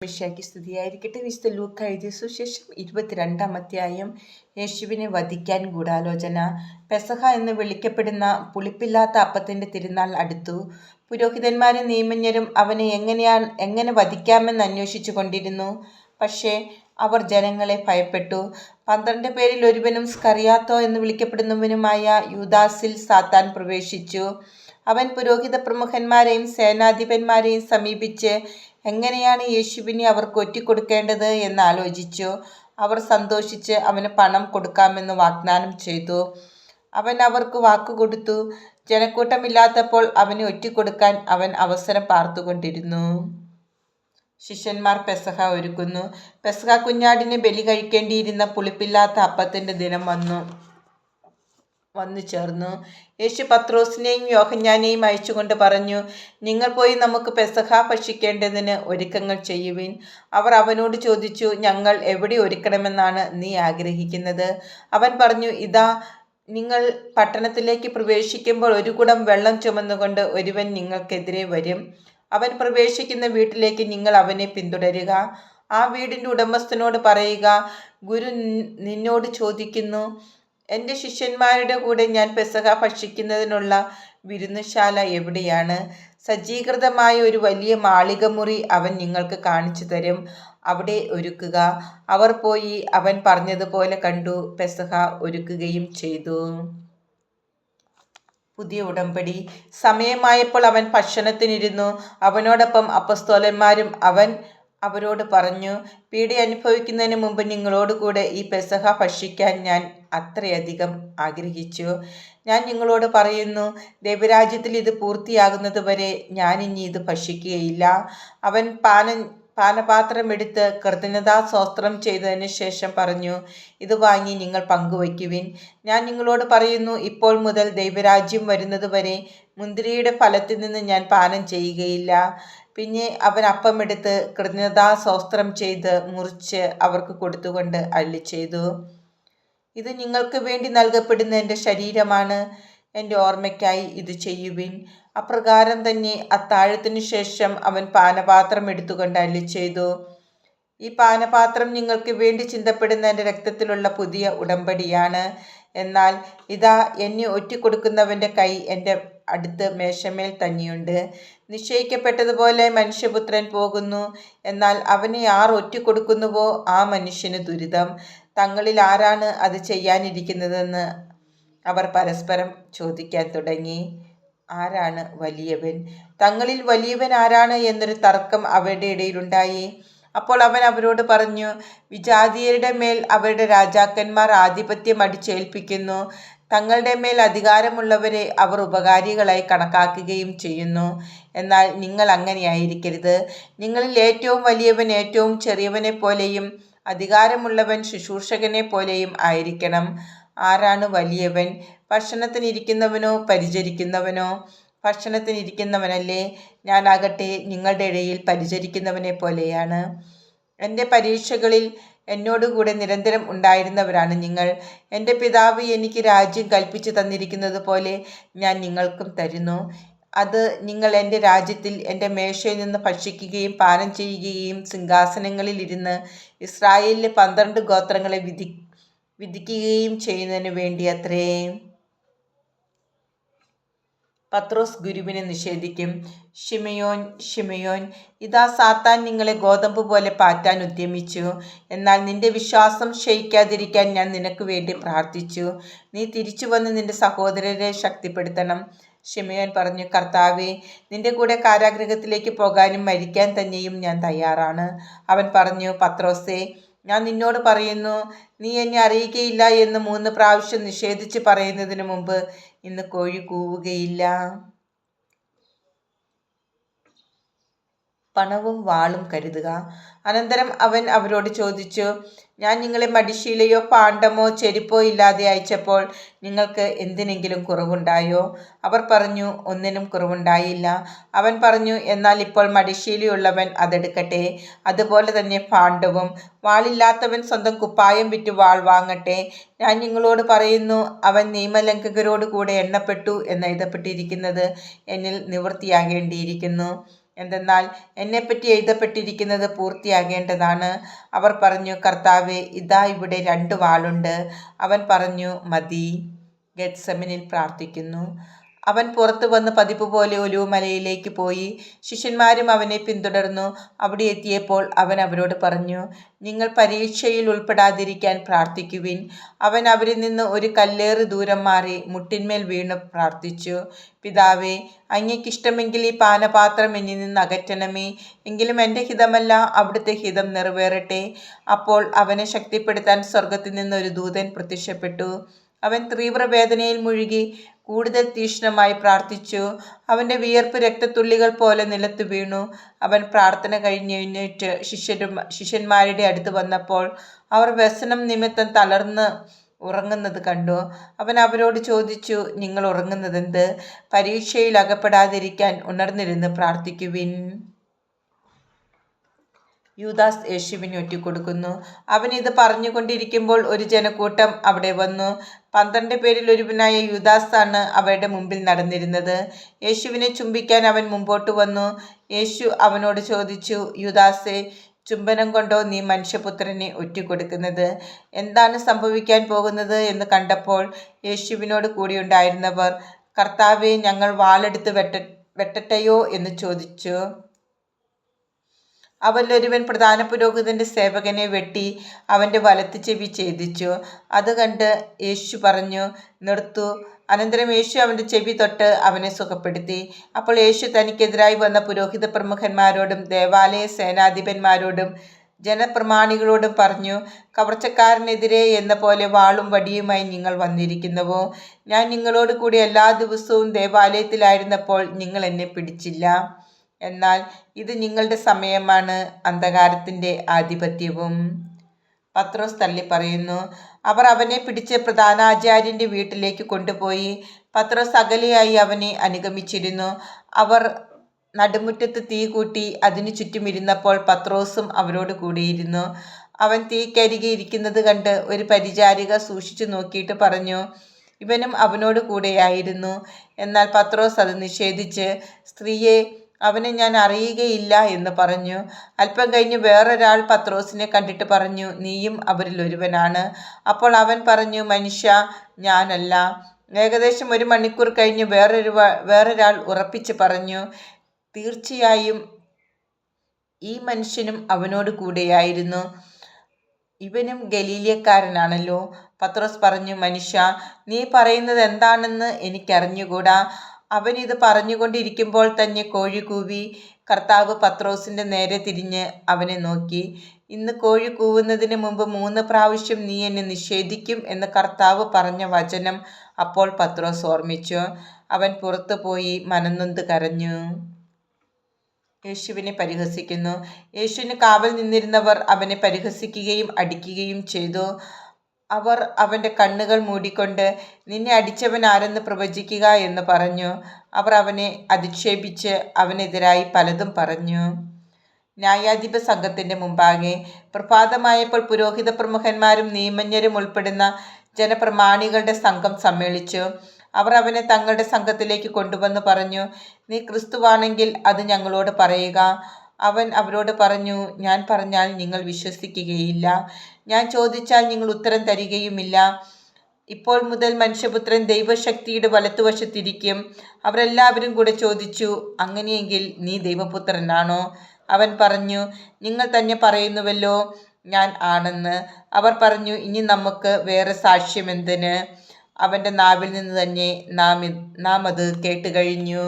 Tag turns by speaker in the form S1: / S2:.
S1: മിശിഹായ്ക്ക് സ്തുതിയായിരിക്കട്ടെ. വിശുദ്ധ ലൂക്ക എഴുതിയ സുശേഷം ഇരുപത്തിരണ്ടാം അധ്യായം. യേശുവിനെ വധിക്കാൻ ഗൂഢാലോചന. പെസഹ എന്ന് വിളിക്കപ്പെടുന്ന പുളിപ്പില്ലാത്ത അപ്പത്തിന്റെ തിരുനാൾ അടുത്തു. പുരോഹിതന്മാരും നിയമജ്ഞരും അവനെ എങ്ങനെയാണ് എങ്ങനെ വധിക്കാമെന്ന് അന്വേഷിച്ചു കൊണ്ടിരുന്നു. പക്ഷേ അവർ ജനങ്ങളെ ഭയപ്പെട്ടു. പന്ത്രണ്ട് പേരിൽ ഒരുവനും സ്കറിയാത്തോ എന്ന് വിളിക്കപ്പെടുന്നവനുമായ യൂദാസിൽ സാത്താൻ പ്രവേശിച്ചു. അവൻ പുരോഹിത പ്രമുഖന്മാരെയും സേനാധിപന്മാരെയും സമീപിച്ച് എങ്ങനെയാണ് യേശുവിനെ അവർക്ക് ഒറ്റിക്കൊടുക്കേണ്ടത് എന്നാലോചിച്ചു അവർ സന്തോഷിച്ച് അവന് പണം കൊടുക്കാമെന്ന് വാഗ്ദാനം ചെയ്തു. അവൻ അവർക്ക് വാക്കുകൊടുത്തു ജനക്കൂട്ടമില്ലാത്തപ്പോൾ അവനെ ഒറ്റിക്കൊടുക്കാൻ അവൻ അവസരം പാർത്തുകൊണ്ടിരുന്നു. ശിഷ്യന്മാർ പെസഹ ഒരുക്കുന്നു. പെസഹ കുഞ്ഞാടിനെ ബലി കഴിക്കേണ്ടിയിരുന്ന പുളിപ്പില്ലാത്ത അപ്പത്തിന്റെ ദിനം വന്നു. വന്നു ചേർന്നു. യേശു പത്രോസിനെയും യോഹഞ്ഞാനെയും അയച്ചുകൊണ്ട് പറഞ്ഞു നിങ്ങൾ പോയി നമുക്ക് പെസഹ ഭക്ഷിക്കേണ്ടതിന് ഒരുക്കങ്ങൾ ചെയ്യുവിൻ. അവർ അവനോട് ചോദിച്ചു ഞങ്ങൾ എവിടെ ഒരുക്കണമെന്നാണ് നീ ആഗ്രഹിക്കുന്നത്? അവൻ പറഞ്ഞു ഇതാ നിങ്ങൾ പട്ടണത്തിലേക്ക് പ്രവേശിക്കുമ്പോൾ ഒരു കുടം വെള്ളം ചുമന്നുകൊണ്ട് ഒരുവൻ നിങ്ങൾക്കെതിരെ വരും. അവൻ പ്രവേശിക്കുന്ന വീട്ടിലേക്ക് നിങ്ങൾ അവനെ പിന്തുടരുക. ആ വീടിന്റെ ഉടമസ്ഥനോട് പറയുക ഗുരു നിന്നോട് ചോദിക്കുന്നു എന്റെ ശിഷ്യന്മാരുടെ കൂടെ ഞാൻ പെസഹ ഭക്ഷിക്കുന്നതിനുള്ള വിരുന്നുശാല എവിടെയാണ്? സജ്ജീകൃതമായ ഒരു വലിയ മാളികമുറി അവൻ നിങ്ങൾക്ക് കാണിച്ചു തരും. അവിടെ ഒരുക്കുക. അവർ പോയി അവൻ പറഞ്ഞതുപോലെ കണ്ടു. പെസഹ ഒരുക്കുകയും ചെയ്തു. പുതിയ ഉടമ്പടി. സമയമായപ്പോൾ അവൻ ഭക്ഷണത്തിനിരുന്നു. അവനോടൊപ്പം അപ്പസ്തോലന്മാരും അവൻ അവരോട് പറഞ്ഞു പീഡ അനുഭവിക്കുന്നതിന് മുമ്പ് നിങ്ങളോട് കൂടെ ഈ പെസഹ ഭക്ഷിക്കാൻ ഞാൻ അത്രയധികം ആഗ്രഹിച്ചു. ഞാൻ നിങ്ങളോട് പറയുന്നു ദേവരാജ്യത്തിൽ ഇത് പൂർത്തിയാകുന്നത് വരെ ഞാൻ ഇനി ഇത് ഭക്ഷിക്കുകയില്ല. അവൻ പാന പാനപാത്രമെടുത്ത് കൃതജ്ഞതാ സ്വസ്ത്രം ചെയ്തതിന് ശേഷം പറഞ്ഞു ഇത് വാങ്ങി നിങ്ങൾ പങ്കുവയ്ക്കുവിൻ. ഞാൻ നിങ്ങളോട് പറയുന്നു ഇപ്പോൾ മുതൽ ദൈവരാജ്യം വരുന്നതുവരെ മുന്തിരിയുടെ ഫലത്തിൽ നിന്ന് ഞാൻ പാനം ചെയ്യുകയില്ല പിന്നെ അവൻ അപ്പമെടുത്ത് കൃതജ്ഞതാ സ്വസ്ത്രം ചെയ്ത് മുറിച്ച് അവർക്ക് കൊടുത്തുകൊണ്ട് അള്ളി ചെയ്തു. ഇത് നിങ്ങൾക്ക് വേണ്ടി നൽകപ്പെടുന്ന എന്റെ ശരീരമാണ്. എന്റെ ഓർമ്മയ്ക്കായി ഇത് ചെയ്യുവിൻ. അപ്രകാരം തന്നെ അത്താഴത്തിനു ശേഷം അവൻ പാനപാത്രം എടുത്തുകൊണ്ട് അല്ലി ചെയ്തു. ഈ പാനപാത്രം നിങ്ങൾക്ക് വേണ്ടി ചിന്തപ്പെടുന്ന എന്റെ രക്തത്തിലുള്ള പുതിയ ഉടമ്പടിയാണ്. എന്നാൽ ഇതാ എന്നെ ഒറ്റിക്കൊടുക്കുന്നവന്റെ കൈ എന്റെ അടുത്ത് മേശമേൽ തന്നെയുണ്ട്. നിശ്ചയിക്കപ്പെട്ടതുപോലെ മനുഷ്യപുത്രൻ പോകുന്നു. എന്നാൽ അവനെ ആർ ഒറ്റിക്കൊടുക്കുന്നുവോ? ആ മനുഷ്യന് ദുരിതം. തങ്ങളിൽ ആരാണ് അത് ചെയ്യാനിരിക്കുന്നതെന്ന് അവർ പരസ്പരം ചോദിക്കാൻ തുടങ്ങി. ആരാണ് വലിയവൻ? തങ്ങളിൽ വലിയവൻ ആരാണ് എന്നൊരു തർക്കം അവരുടെ ഇടയിലുണ്ടായി. അപ്പോൾ അവൻ അവരോട് പറഞ്ഞു വിജാതീയരുടെ മേൽ അവരുടെ രാജാക്കന്മാർ ആധിപത്യം അടിച്ചേൽപ്പിക്കുന്നു. തങ്ങളുടെ മേൽ അധികാരമുള്ളവരെ അവർ ഉപകാരികളായി കണക്കാക്കുകയും ചെയ്യുന്നു. എന്നാൽ നിങ്ങൾ അങ്ങനെയായിരിക്കരുത്. നിങ്ങളിൽ ഏറ്റവും വലിയവൻ ഏറ്റവും ചെറിയവനെ പോലെയും അധികാരമുള്ളവൻ ശുശ്രൂഷകനെ പോലെയും ആയിരിക്കണം. ആരാണ് വലിയവൻ? ഭക്ഷണത്തിനിരിക്കുന്നവനോ പരിചരിക്കുന്നവനോ? ഭക്ഷണത്തിനിരിക്കുന്നവനല്ലേ? ഞാനാകട്ടെ നിങ്ങളുടെ ഇടയിൽ പരിചരിക്കുന്നവനെ പോലെയാണ്. എന്റെ പരീക്ഷകളിൽ എന്നോടുകൂടെ നിരന്തരം ഉണ്ടായിരുന്നവരാണ് നിങ്ങൾ. എന്റെ പിതാവ് എനിക്ക് രാജ്യം കൽപ്പിച്ചു തന്നിരിക്കുന്നത് പോലെ ഞാൻ നിങ്ങൾക്കും തരുന്നു. അത് നിങ്ങൾ എന്റെ രാജ്യത്തിൽ എന്റെ മേശയിൽ നിന്ന് ഭക്ഷിക്കുകയും പാനം ചെയ്യുകയും സിംഹാസനങ്ങളിൽ ഇരുന്ന് ഇസ്രായേലിലെ പന്ത്രണ്ട് ഗോത്രങ്ങളെ വിധി വിധിക്കുകയും ചെയ്യുന്നതിന് വേണ്ടി അത്രേ. പത്രോസ് ഗുരുവിനെ നിഷേധിക്കും. ഷിമയോൻ ഷിമയോൻ ഇതാ സാത്താൻ നിങ്ങളെ ഗോതമ്പ് പോലെ പാറ്റാൻ ഉദ്യമിച്ചു. എന്നാൽ നിന്റെ വിശ്വാസം ക്ഷയിക്കാതിരിക്കാൻ ഞാൻ നിനക്ക് വേണ്ടി പ്രാർത്ഥിച്ചു. നീ തിരിച്ചു വന്ന് നിന്റെ സഹോദരരെ ശക്തിപ്പെടുത്തണം. ഷിമയോൻ പറഞ്ഞു കർത്താവെ നിന്റെ കൂടെ കാരാഗ്രഹത്തിലേക്ക് പോകാനും മരിക്കാൻ തന്നെയും ഞാൻ തയ്യാറാണ്. അവൻ പറഞ്ഞു പത്രോസേ ഞാൻ നിന്നോട് പറയുന്നു നീ എന്നെ അറിയിക്കയില്ല എന്ന് മൂന്ന് പ്രാവശ്യം നിഷേധിച്ച് പറയുന്നതിന് മുമ്പ് ഇന്ന് കോഴി കൂവുകയില്ല. പണവും വാളും കരുതുക. അനന്തരം അവൻ അവരോട് ചോദിച്ചു ഞാൻ നിങ്ങളെ മടിശീലയോ പാണ്ഡമോ ചെരുപ്പോ ഇല്ലാതെ അയച്ചപ്പോൾ നിങ്ങൾക്ക് എന്തിനെങ്കിലും കുറവുണ്ടായോ? അവർ പറഞ്ഞു ഒന്നിനും കുറവുണ്ടായില്ല. അവൻ പറഞ്ഞു എന്നാൽ ഇപ്പോൾ മടിശീലയുള്ളവൻ അതെടുക്കട്ടെ. അതുപോലെ തന്നെ പാണ്ഡവും വാളില്ലാത്തവൻ സ്വന്തം കുപ്പായം വിറ്റ് വാൾ വാങ്ങട്ടെ. ഞാൻ നിങ്ങളോട് പറയുന്നു അവൻ നിയമലംഘകരോട് കൂടെ എണ്ണപ്പെട്ടു എന്ന് എഴുതപ്പെട്ടിരിക്കുന്നത് എന്നിൽ നിവൃത്തിയാകേണ്ടിയിരിക്കുന്നു. എന്തെന്നാൽ എന്നെപ്പറ്റി എഴുതപ്പെട്ടിരിക്കുന്നത് പൂർത്തിയാകേണ്ടതാണ്. അവർ പറഞ്ഞു കർത്താവെ ഇതാ ഇവിടെ രണ്ട് വാളുണ്ട്. അവൻ പറഞ്ഞു മതി. ഗെറ്റ്സെമിനിൽ പ്രാർത്ഥിക്കുന്നു. അവൻ പുറത്തു വന്ന് പതിപ്പ് പോലെ ഒലിവുമലയിലേക്ക് പോയി. ശിഷ്യന്മാരും അവനെ പിന്തുടർന്നു. അവിടെ എത്തിയപ്പോൾ അവൻ അവരോട് പറഞ്ഞു നിങ്ങൾ പരീക്ഷയിൽ ഉൾപ്പെടാതിരിക്കാൻ പ്രാർത്ഥിക്കുവിൻ. അവൻ അവരിൽ നിന്ന് ഒരു കല്ലേറ് ദൂരം മാറി മുട്ടിന്മേൽ വീണ് പ്രാർത്ഥിച്ചു. പിതാവേ അങ്ങയ്ക്കിഷ്ടമെങ്കിൽ ഈ പാനപാത്രം എന്നിൽ നിന്ന് അകറ്റണമേ. എങ്കിലും എന്റെ ഹിതമല്ല അവിടുത്തെ ഹിതം നിറവേറട്ടെ. അപ്പോൾ അവനെ ശക്തിപ്പെടുത്താൻ സ്വർഗത്തിൽ നിന്ന് ഒരു ദൂതൻ പ്രത്യക്ഷപ്പെട്ടു. അവൻ തീവ്രവേദനയിൽ മുഴുകി കൂടുതൽ തീക്ഷ്ണമായി പ്രാർത്ഥിച്ചു. അവന്റെ വിയർപ്പ് രക്തത്തുള്ളികൾ പോലെ നിലത്ത് വീണു. അവൻ പ്രാർത്ഥന കഴിഞ്ഞെഴുന്നേറ്റ് ശിഷ്യരും ശിഷ്യന്മാരുടെ അടുത്ത് വന്നപ്പോൾ അവർ വ്യസനം നിമിത്തം തളർന്ന് ഉറങ്ങുന്നത് കണ്ടു. അവൻ അവരോട് ചോദിച്ചു നിങ്ങൾ ഉറങ്ങുന്നതെന്ത്? പരീക്ഷയിൽ അകപ്പെടാതിരിക്കാൻ ഉണർന്നിരുന്ന് പ്രാർത്ഥിക്കുവിൻ. യൂദാസ് യേശുവിന് ഒറ്റിക്കൊടുക്കുന്നു. അവൻ ഇത് പറഞ്ഞുകൊണ്ടിരിക്കുമ്പോൾ ഒരു ജനക്കൂട്ടം അവിടെ വന്നു. പന്ത്രണ്ട് പേരിൽ ഒരുവനായ യൂദാസ് ആണ് അവരുടെ മുമ്പിൽ നടന്നിരുന്നത്. യേശുവിനെ ചുംബിക്കാൻ അവൻ മുമ്പോട്ട് വന്നു. യേശു അവനോട് ചോദിച്ചു യുദാസെ ചുംബനം കൊണ്ടോ നീ മനുഷ്യപുത്രനെ ഒറ്റിക്കൊടുക്കുന്നത്? എന്താണ് സംഭവിക്കാൻ പോകുന്നത്? എന്ന് കണ്ടപ്പോൾ യേശുവിനോട് കൂടിയുണ്ടായിരുന്നവർ കർത്താവെ ഞങ്ങൾ വാളെടുത്ത് വെട്ട വെട്ടട്ടെയോ? എന്ന് ചോദിച്ചു. അവരിലൊരുവൻ പ്രധാന പുരോഹിതന്റെ സേവകനെ വെട്ടി അവന്റെ വലത്ത് ചെവി ഛേദിച്ചു. അത് കണ്ട് യേശു പറഞ്ഞു നിർത്തു. അനന്തരം യേശു അവന്റെ ചെവി തൊട്ട് അവനെ സുഖപ്പെടുത്തി. അപ്പോൾ യേശു തനിക്കെതിരായി വന്ന പുരോഹിത പ്രമുഖന്മാരോടും ദേവാലയ സേനാധിപന്മാരോടും ജനപ്രമാണികളോടും പറഞ്ഞു കവർച്ചക്കാരനെതിരെ എന്ന പോലെ വാളും വടിയുമായി നിങ്ങൾ വന്നിരിക്കുന്നുവോ? ഞാൻ നിങ്ങളോട് കൂടി എല്ലാ ദിവസവും ദേവാലയത്തിലായിരുന്നപ്പോൾ നിങ്ങൾ എന്നെ പിടിച്ചില്ല. എന്നാൽ ഇത് നിങ്ങളുടെ സമയമാണ് അന്ധകാരത്തിന്റെ ആധിപത്യവും. പത്രോസ് തള്ളി പറയുന്നു അവർ അവനെ പിടിച്ച് പ്രധാനാചാര്യന്റെ വീട്ടിലേക്ക് കൊണ്ടുപോയി. പത്രോസ് അകലെയായി അവനെ അനുഗമിച്ചിരുന്നു. അവർ നടുമുറ്റത്ത് തീ കൂട്ടി അതിനു ചുറ്റുമിരുന്നപ്പോൾ പത്രോസും അവരോട് കൂടിയിരുന്നു. അവൻ തീക്കരികെ ഇരിക്കുന്നത് കണ്ട് ഒരു പരിചാരിക സൂക്ഷിച്ചു നോക്കിയിട്ട് പറഞ്ഞു ഇവനും അവനോട് കൂടെയായിരുന്നു. എന്നാൽ പത്രോസ് അത് നിഷേധിച്ച് സ്ത്രീയെ അവനെ ഞാൻ അറിയുകയില്ല എന്ന് പറഞ്ഞു. അല്പം കഴിഞ്ഞ് വേറൊരാൾ പത്രോസിനെ കണ്ടിട്ട് പറഞ്ഞു നീയും അവരിൽ ഒരുവനാണ്. അപ്പോൾ അവൻ പറഞ്ഞു മനുഷ്യ ഞാനല്ല. ഏകദേശം ഒരു മണിക്കൂർ കഴിഞ്ഞ് വേറൊരു വേറൊരാൾ ഉറപ്പിച്ച് പറഞ്ഞു തീർച്ചയായും ഈ മനുഷ്യനും അവനോട് കൂടെയായിരുന്നു. ഇവനും ഗലീലിയക്കാരനാണല്ലോ പത്രോസ് പറഞ്ഞു മനുഷ്യ നീ പറയുന്നത് എന്താണെന്ന് എനിക്കറിഞ്ഞുകൂടാ. അവൻ ഇത് പറഞ്ഞുകൊണ്ടിരിക്കുമ്പോൾ തന്നെ കോഴി കൂവി കർത്താവ് പത്രോസിന്റെ നേരെ തിരിഞ്ഞ് അവനെ നോക്കി. ഇന്ന് കോഴി കൂവുന്നതിന് മുമ്പ് മൂന്ന് പ്രാവശ്യം നീ എന്നെ നിഷേധിക്കും എന്ന് കർത്താവ് പറഞ്ഞ വചനം അപ്പോൾ പത്രോസ് ഓർമ്മിച്ചു. അവൻ പുറത്തു പോയി മനന്നൊന്ത് കരഞ്ഞു. യേശുവിനെ പരിഹസിക്കുന്നു. യേശുവിന് കാവൽ നിന്നിരുന്നവർ അവനെ പരിഹസിക്കുകയും അടിക്കുകയും ചെയ്തു. അവർ അവന്റെ കണ്ണുകൾ മൂടിക്കൊണ്ട് നിന്നെ അടിച്ചവൻ ആരെന്ന് പ്രവചിക്കുക എന്ന് പറഞ്ഞു. അവർ അവനെ അധിക്ഷേപിച്ച് അവനെതിരായി പലതും പറഞ്ഞു. ന്യായാധിപ സംഘത്തിന്റെ മുമ്പാകെ പ്രഭാതമായപ്പോൾ പുരോഹിത പ്രമുഖന്മാരും നിയമജ്ഞരും ഉൾപ്പെടുന്ന ജനപ്രമാണികളുടെ സംഘം സമ്മേളിച്ചു. അവർ അവനെ തങ്ങളുടെ സംഘത്തിലേക്ക് കൊണ്ടുവന്ന് പറഞ്ഞു നീ ക്രിസ്തുവാണെങ്കിൽ അത് ഞങ്ങളോട് പറയുക. അവൻ അവരോട് പറഞ്ഞു ഞാൻ പറഞ്ഞാൽ നിങ്ങൾ വിശ്വസിക്കുകയില്ല. ഞാൻ ചോദിച്ചാൽ നിങ്ങൾ ഉത്തരം തരികയുമില്ല. ഇപ്പോൾ മുതൽ മനുഷ്യപുത്രൻ ദൈവശക്തിയുടെ വലത്തുവശത്തിരിക്കും. അവരെല്ലാവരും കൂടെ ചോദിച്ചു അങ്ങനെയെങ്കിൽ നീ ദൈവപുത്രനാണോ? അവൻ പറഞ്ഞു നിങ്ങൾ തന്നെ പറയുന്നുവല്ലോ ഞാൻ ആണെന്ന്. അവർ പറഞ്ഞു ഇനി നമുക്ക് വേറെ സാക്ഷ്യം സാക്ഷ്യമെന്തിന് അവന്റെ നാവിൽ നിന്ന് തന്നെ നാം നാം അത് കേട്ടുകഴിഞ്ഞു.